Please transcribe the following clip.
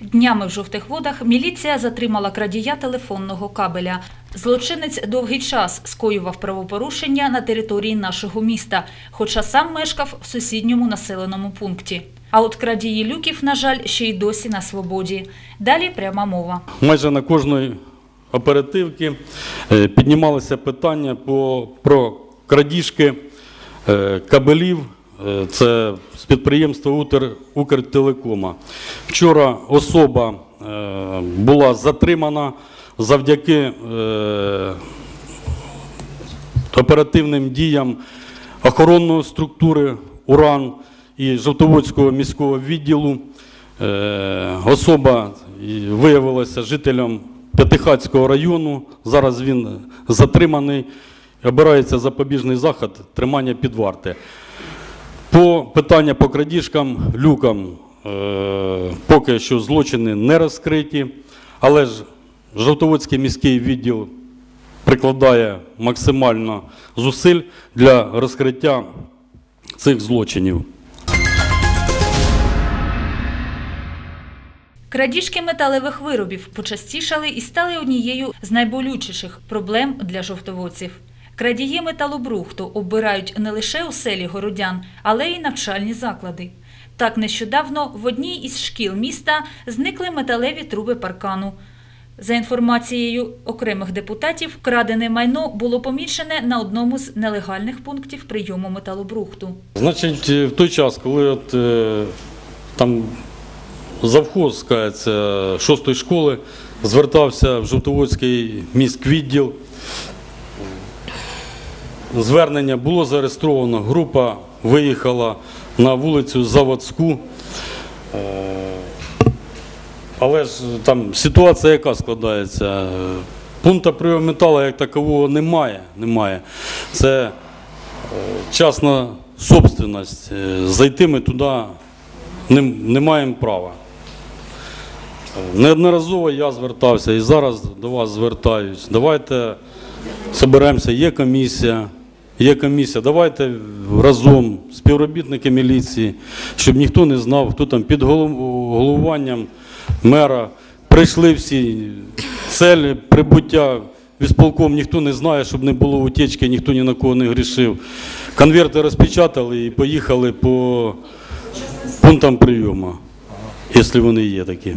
Днями в жовтих водах міліція затримала крадія телефонного кабеля. Злочинець довгий час скоював правопорушення на території нашого міста, хоча сам мешкав в сусідньому населеному пункті. А от крадії люків, на жаль, ще й досі на свободі. Далі пряма мова. майже на кожної оперативки е, піднімалися питання по, про крадіжки е, кабелів. Е, Це з підприємства «Укр- Укртелекома. Вчора особа е, була затримана завдяки е, оперативним діям охоронної структури УРАН і Жовтоводського міського відділу. Особа виявилася жителем П'ятихатського району. Зараз він затриманий. Обирається запобіжний захід тримання під варти. По питання по крадіжкам, люкам, е, поки що злочини не розкриті, але ж Жовтоводський міський відділ прикладає максимально зусиль для розкриття цих злочинів. Крадіжки металевих виробів почастішали і стали однією з найболючіших проблем для жовтоводців. Крадії металобрухту оббирають не лише у селі городян, але й навчальні заклади. Так нещодавно в одній із шкіл міста зникли металеві труби паркану. За інформацією окремих депутатів, крадене майно було помічене на одному з нелегальних пунктів прийому металобрухту. Значить, е, в той час, коли от, е, там завхоз скається шостої школи, звертався в Жовтоводський міськвідділ. Звернення було зареєстровано, група виїхала на вулицю Заводську. Е, Але ж там ситуація яка складається? Пункту прийому металу як такового немає. немає. Це е, частна собственность. Е, Зайти ми туди не, не маємо права. Неодноразово я звертався і зараз до вас звертаюсь. Давайте зберемося, є комісія. Є комісія, давайте разом, співробітники міліції, щоб ніхто не знав, хто там під голов- головуванням мера. Прийшли всі целі, прибуття вісполком ніхто не знає, щоб не було утечки, ніхто ні на кого не грішив. Конверти розпечатали і поїхали по пунктам прийому, якщо вони є такі.